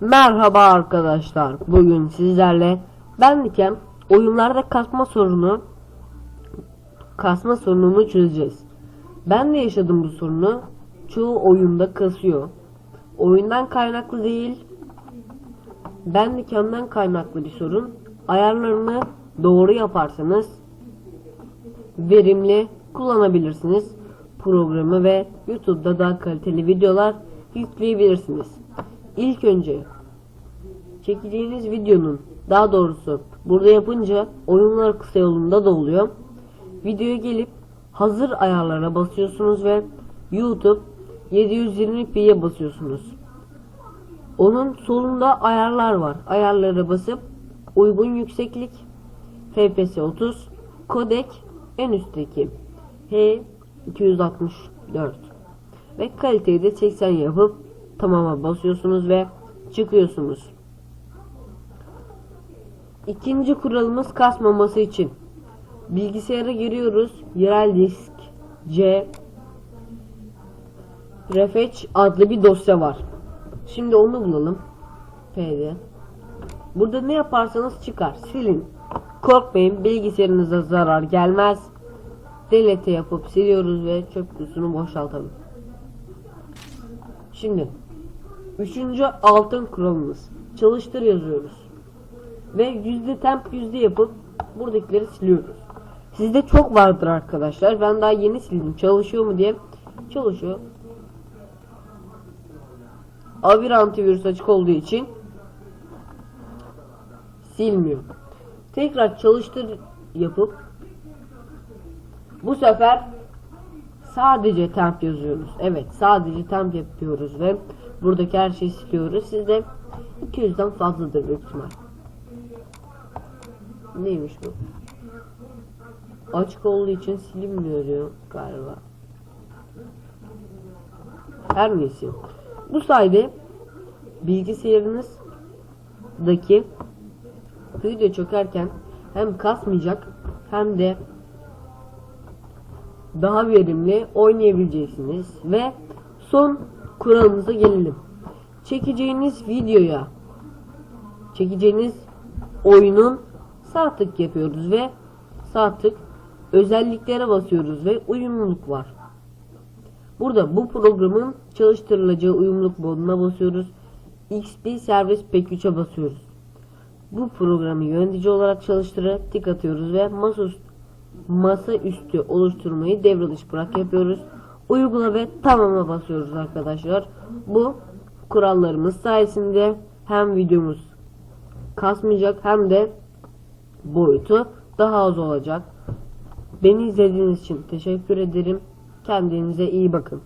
Merhaba arkadaşlar. Bugün sizlerle benliken oyunlarda kasma sorunu kasma sorununu çözeceğiz. Ben de yaşadım bu sorunu. Çoğu oyunda kasıyor. Oyundan kaynaklı değil. Benlikenden kaynaklı bir sorun. Ayarlarını doğru yaparsanız verimli kullanabilirsiniz programı ve YouTube'da daha kaliteli videolar yükleyebilirsiniz. İlk önce çekeceğiniz videonun daha doğrusu burada yapınca oyunlar kısa yolunda da oluyor. Videoya gelip hazır ayarlara basıyorsunuz ve YouTube 720p'ye basıyorsunuz. Onun solunda ayarlar var. Ayarlara basıp uygun yükseklik FPS 30 kodek en üstteki H 264 ve kaliteyi de 80 yapıp tamama basıyorsunuz ve çıkıyorsunuz. İkinci kuralımız kasmaması için bilgisayara giriyoruz. Yerel disk C Refetch adlı bir dosya var. Şimdi onu bulalım. P'de. Burada ne yaparsanız çıkar. Silin. Korkmayın bilgisayarınıza zarar gelmez. Delete yapıp siliyoruz ve çöp kutusunu boşaltalım. Şimdi üçüncü altın kuralımız. Çalıştır yazıyoruz. Ve yüzde temp yüzde yapıp buradakileri siliyoruz. Sizde çok vardır arkadaşlar. Ben daha yeni sildim. Çalışıyor mu diye. Çalışıyor. A1 antivirüs açık olduğu için silmiyor. Tekrar çalıştır yapıp bu sefer sadece temp yazıyoruz. Evet sadece temp yapıyoruz ve buradaki her şeyi siliyoruz. Sizde 200'den fazladır büyük ihtimal. Neymiş bu? Açık olduğu için silinmiyor diyor galiba. Her neyse. Bu sayede bilgisayarınızdaki video çökerken hem kasmayacak hem de daha verimli oynayabileceksiniz ve son kuralımıza gelelim. Çekeceğiniz videoya çekeceğiniz oyunun sağ tık yapıyoruz ve sağ tık özelliklere basıyoruz ve uyumluluk var. Burada bu programın çalıştırılacağı uyumluluk moduna basıyoruz. XP servis P3'e basıyoruz. Bu programı yönetici olarak çalıştırıp tik atıyoruz ve masaüstü, masa üstü oluşturmayı devre dışı bırak yapıyoruz. Uygula ve tamama basıyoruz arkadaşlar. Bu kurallarımız sayesinde hem videomuz kasmayacak hem de boyutu daha az olacak. Beni izlediğiniz için teşekkür ederim. Kendinize iyi bakın.